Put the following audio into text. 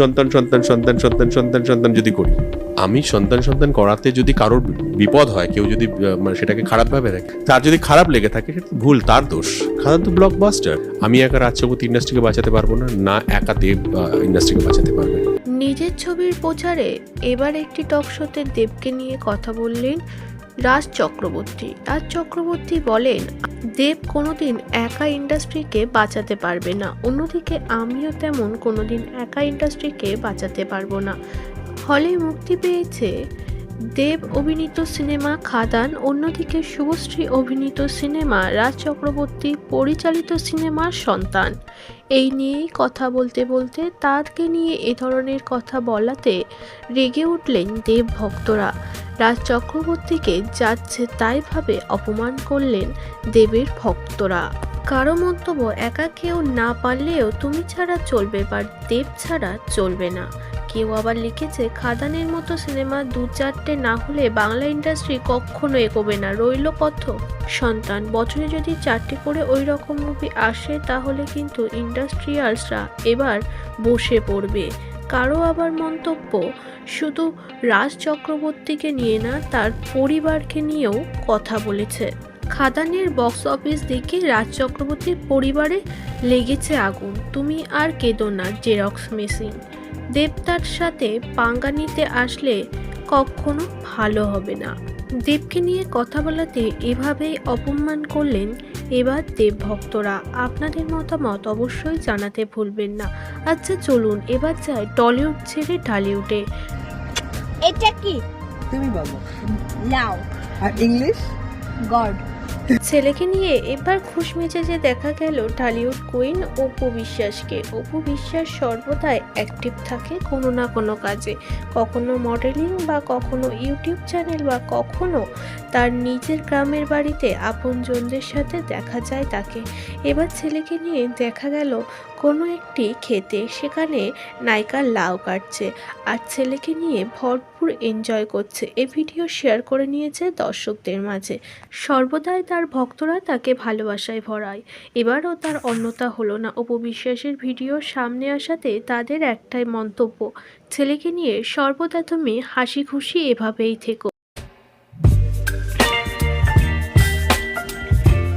সন্তান সন্তান সন্তান সন্তান সন্তান সন্তান যদি করি, আমি সন্তান সন্তান করাতে যদি কারোর বিপদ হয়, কেউ যদি মানে সেটাকে খারাপ ভাবে দেখে, তার যদি খারাপ লেগে থাকে সেটা ভুল, তার দোষ। খাদান তো ব্লকবাস্টার আমি একা রাজচৌকতি ইন্ডাস্ট্রিকে বাঁচাতে পারব না না একা দেব ইন্ডাস্ট্রিকে বাঁচাতে পারবে। নিজের ছবির প্রচারে এবার একটি টক শোতে দেবকে নিয়ে কথা বললেন রাজ চক্রবর্তী। রাজ চক্রবর্তী বলেন দেব কোনোদিন একা ইন্ডাস্ট্রিকে বাঁচাতে পারবে না। অন্যদিকে আমিও তেমন কোনোদিন একা ইন্ডাস্ট্রিকে বাঁচাতে পারব না। হলে মুক্তি পেয়েছে দেব অভিনীত সিনেমা খাদান, অন্যদিকে শুভশ্রী অভিনীত সিনেমা রাজ চক্রবর্তী, পরিচালিত সিনেমার সন্তান। এই নিয়েই কথা বলতে বলতে তারকে নিয়ে এ ধরনের কথা বলাতে রেগে উঠলেন দেব ভক্তরা। রাজ চক্রবর্তীকে যাচ্ছে তাই ভাবে অপমান করলেন দেবের ভক্তরা। কারও মন্তব্য একা কেউ না পারলেও তুমি ছাড়া চলবে বা দেব ছাড়া চলবে না। কেউ আবার লিখেছে, খাদানের মতো সিনেমা দু চারটে না হলে বাংলা ইন্ডাস্ট্রি কখনো এগোবে না। রইল কত সন্তান, বছরে যদি চারটে করে ওই রকম মুভি আসে তাহলে কিন্তু ইন্ডাস্ট্রিয়ালসরা এবার বসে পড়বে। কারও আবার মন্তব্য? শুধু রাজ চক্রবর্তীকে নিয়ে না তার পরিবারকে নিয়েও কথা বলেছে। খাদানের বক্স অফিস দেখে রাজ চক্রবর্তীর পরিবারে লেগেছে আগুন। তুমি আর কেঁদো না জেরক্স মেশিন। দেবতার সাথে পাঙ্গা নিতে আসলে কখনো ভালো হবে না। দেবকে নিয়ে কথা বলাতে এভাবেই অপমান করলেন এবার দেব ভক্তরা। আপনাদের মতামত অবশ্যই জানাতে ভুলবেন না। আচ্ছা চলুন এবার যাই টলিউড ছেড়ে ঢালিউডে। এটা কি? তুমি বলো। লাউ আর ইংলিশ? গড। ছেলেকে নিয়ে এবার খুশ মেজাজে দেখা গেল ঢালিউড কুইন অপু বিশ্বাসকে। অপু বিশ্বাস সর্বদাই অ্যাক্টিভ থাকে কোনো না কোনো কাজে। কখনো মডেলিং বা কখনো ইউটিউব চ্যানেল বা কখনো তার নিজের গ্রামের বাড়িতে আপনজনদের সাথে দেখা যায় তাকে। এবার ছেলেকে নিয়ে দেখা গেল কোনো একটি খেতে, সেখানে নায়িকা লাউ কাটছে আর ছেলেকে নিয়ে ভরপুর এনজয় করছে। এ ভিডিও শেয়ার করে নিয়েছে দর্শকদের মাঝে। সর্বদাই তার ভক্তরা তাকে ভালোবাসায় ভরায়। এবারও তার অন্যতা হলো না। অপবিশ্বাসের ভিডিও সামনে আসাতে তাদের একটাই মন্তব্য, ছেলেকে নিয়ে সর্বদা তুমি হাসি খুশি এভাবেই থেকো।